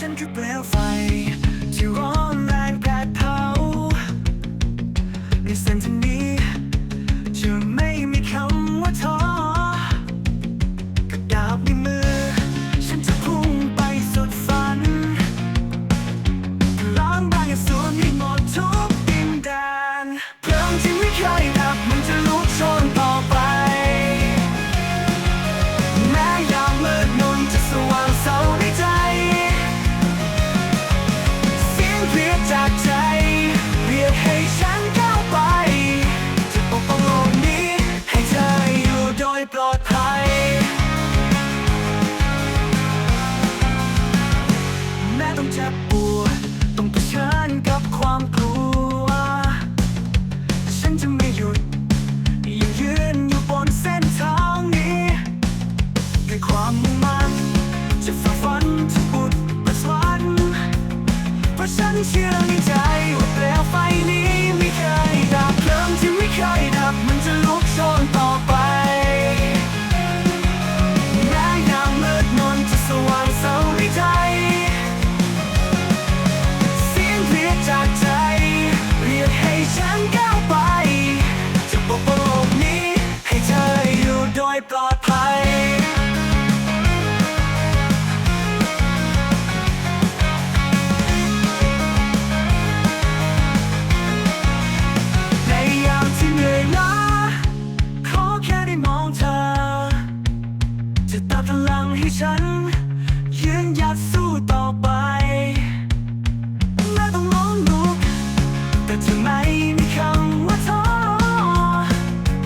ฉันคือเปลวไฟที่ร้อน สู้ต่อไปแม้ต้องล้มลุก แต่ทำไมมีคำว่าท้อ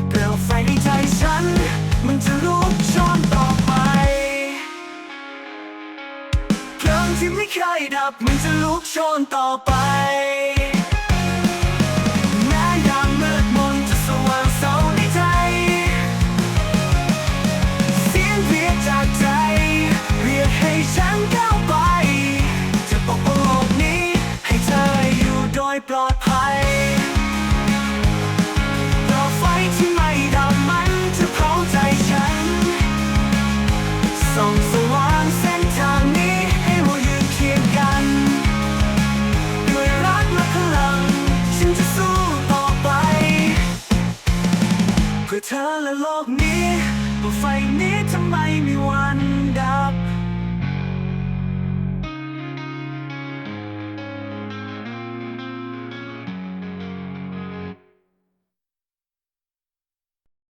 เปลวไฟในใจฉัน มันจะลุกชนต่อไปเพลงที่ไม่เคยดับ มันจะลุกชนต่อไป ปลอดภัยเพราไฟที่ไม่ดับมันจะเผาใจฉัน ส่องสว่างเส้นทางนี้ให้เราอยู่เคียงกัน ด้วยรักและพลัง ฉันจะสู้ต่อไป เพื่อเธอและโลกนี้บนไฟนี้